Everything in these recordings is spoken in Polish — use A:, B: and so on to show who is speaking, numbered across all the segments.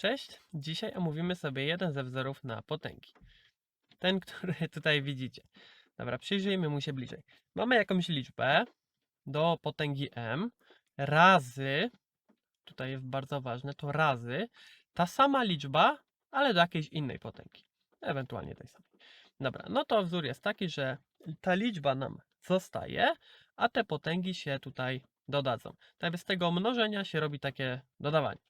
A: Cześć, dzisiaj omówimy sobie jeden ze wzorów na potęgi. Ten, który tutaj widzicie. Dobra, przyjrzyjmy mu się bliżej. Mamy jakąś liczbę do potęgi m razy, tutaj jest bardzo ważne, to razy ta sama liczba, ale do jakiejś innej potęgi. Ewentualnie tej samej. Dobra, no to wzór jest taki, że ta liczba nam zostaje, a te potęgi się tutaj dodadzą. Tak bez tego mnożenia się robi takie dodawanie.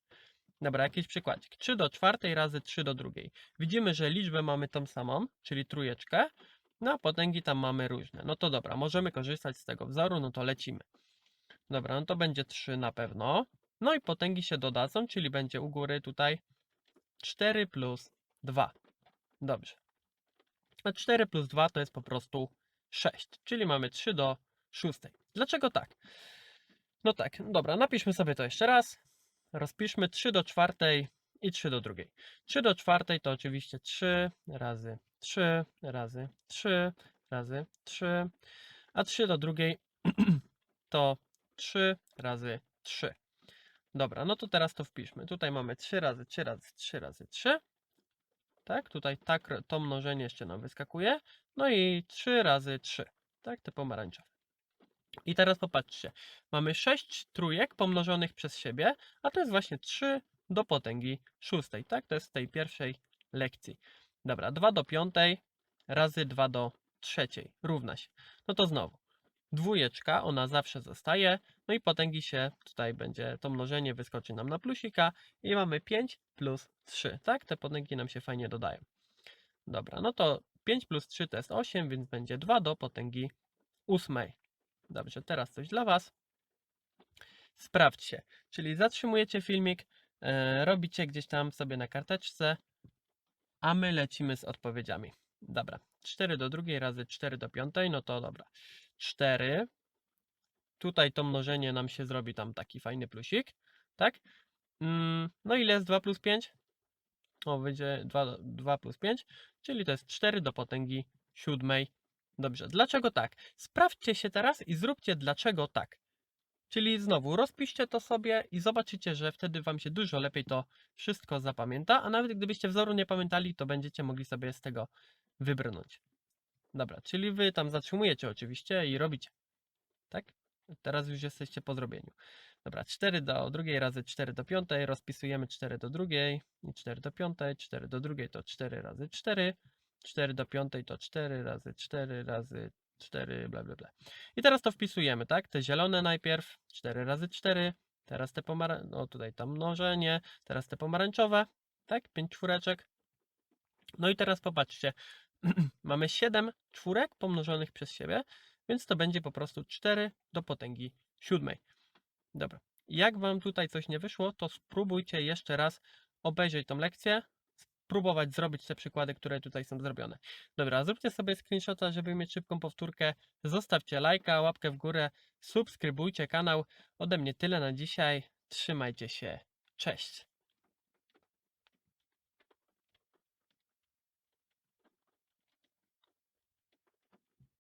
A: Dobra, jakiś przykładzik. 3 do czwartej razy 3 do drugiej. Widzimy, że liczbę mamy tą samą, czyli trójeczkę, no a potęgi tam mamy różne. No to dobra, możemy korzystać z tego wzoru, no to lecimy. Dobra, no to będzie 3 na pewno. No i potęgi się dodadzą, czyli będzie u góry tutaj 4 plus 2. Dobrze. A 4 plus 2 to jest po prostu 6, czyli mamy 3 do 6. Dlaczego tak? No tak, dobra, napiszmy sobie to jeszcze raz. Rozpiszmy 3 do czwartej i 3 do drugiej. 3 do czwartej to oczywiście 3 razy 3 razy 3 razy 3, a 3 do drugiej to 3 razy 3. Dobra, no to teraz to wpiszmy. Tutaj mamy 3 razy 3 razy 3 razy 3. Tak, tutaj tak to mnożenie jeszcze nam wyskakuje. No i 3 razy 3. Tak, te pomarańczowe. I teraz popatrzcie. Mamy 6 trójek pomnożonych przez siebie, a to jest właśnie 3 do potęgi szóstej. Tak, to jest z tej pierwszej lekcji. Dobra, 2 do piątej razy 2 do trzeciej równa się. No to znowu. Dwójeczka, ona zawsze zostaje. No i potęgi się, tutaj będzie to mnożenie, wyskoczy nam na plusika i mamy 5 plus 3. Tak, te potęgi nam się fajnie dodają. Dobra, no to 5 plus 3 to jest 8, więc będzie 2 do potęgi ósmej. Dobrze, teraz coś dla Was. Sprawdźcie, czyli zatrzymujecie filmik, e, robicie gdzieś tam sobie na karteczce, a my lecimy z odpowiedziami. Dobra, 4 do drugiej razy 4 do piątej, no to dobra. 4. Tutaj to mnożenie nam się zrobi tam taki fajny plusik, tak? Mm, no ile jest 2 plus 5? O, będzie 2, 2 plus 5, czyli to jest 4 do potęgi siódmej. Dobrze, dlaczego tak? Sprawdźcie się teraz i zróbcie dlaczego tak. Czyli znowu rozpiszcie to sobie i zobaczycie, że wtedy Wam się dużo lepiej to wszystko zapamięta, a nawet gdybyście wzoru nie pamiętali, to będziecie mogli sobie z tego wybrnąć. Dobra, czyli Wy tam zatrzymujecie oczywiście i robicie. Tak? Teraz już jesteście po zrobieniu. Dobra, 4 do drugiej razy 4 do piątej, rozpisujemy 4 do drugiej i 4 do piątej, 4 do drugiej to 4 razy 4, 4 do piątej to 4 razy 4 razy 4, bla bla bla. I teraz to wpisujemy, tak? Te zielone najpierw, 4 razy 4, teraz te pomarańczowe, no tutaj tam mnożenie, teraz te pomarańczowe, tak? 5 czwóreczek. No i teraz popatrzcie, mamy 7 czwórek pomnożonych przez siebie, więc to będzie po prostu 4 do potęgi siódmej. Dobra. Jak Wam tutaj coś nie wyszło, to spróbujcie jeszcze raz obejrzeć tą lekcję, spróbować zrobić te przykłady, które tutaj są zrobione. Dobra, zróbcie sobie screenshota, żeby mieć szybką powtórkę. Zostawcie lajka, łapkę w górę, subskrybujcie kanał. Ode mnie tyle na dzisiaj. Trzymajcie się. Cześć.